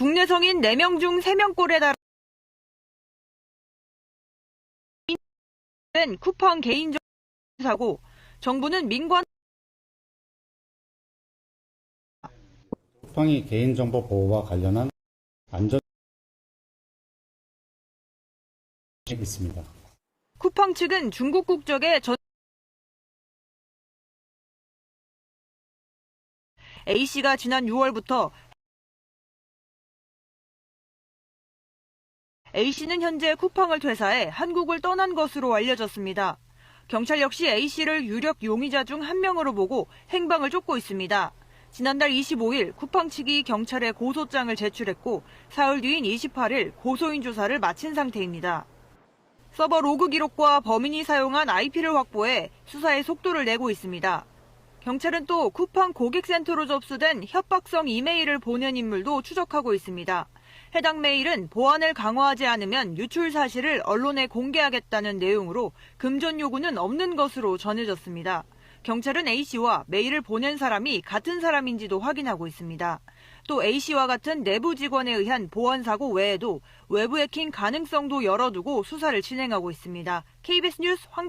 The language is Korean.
국내 성인 4명 중 3명꼴에 달한 쿠팡 개인정보 사고 정부는 민관 쿠팡이 개인정보 보호와 관련한 안전 있습니다. 쿠팡 측은 중국 국적의 전 A씨가 지난 6월부터 A씨는 현재 쿠팡을 퇴사해 한국을 떠난 것으로 알려졌습니다. 경찰 역시 A씨를 유력 용의자 중 한 명으로 보고 행방을 쫓고 있습니다. 지난달 25일 쿠팡 측이 경찰에 고소장을 제출했고 사흘 뒤인 28일 고소인 조사를 마친 상태입니다. 서버 로그 기록과 범인이 사용한 IP를 확보해 수사에 속도를 내고 있습니다. 경찰은 또 쿠팡 고객센터로 접수된 협박성 이메일을 보낸 인물도 추적하고 있습니다. 해당 메일은 보안을 강화하지 않으면 유출 사실을 언론에 공개하겠다는 내용으로 금전 요구는 없는 것으로 전해졌습니다. 경찰은 A씨와 메일을 보낸 사람이 같은 사람인지도 확인하고 있습니다. 또 A씨와 같은 내부 직원에 의한 보안 사고 외에도 외부 해킹 가능성도 열어두고 수사를 진행하고 있습니다. KBS 뉴스 황당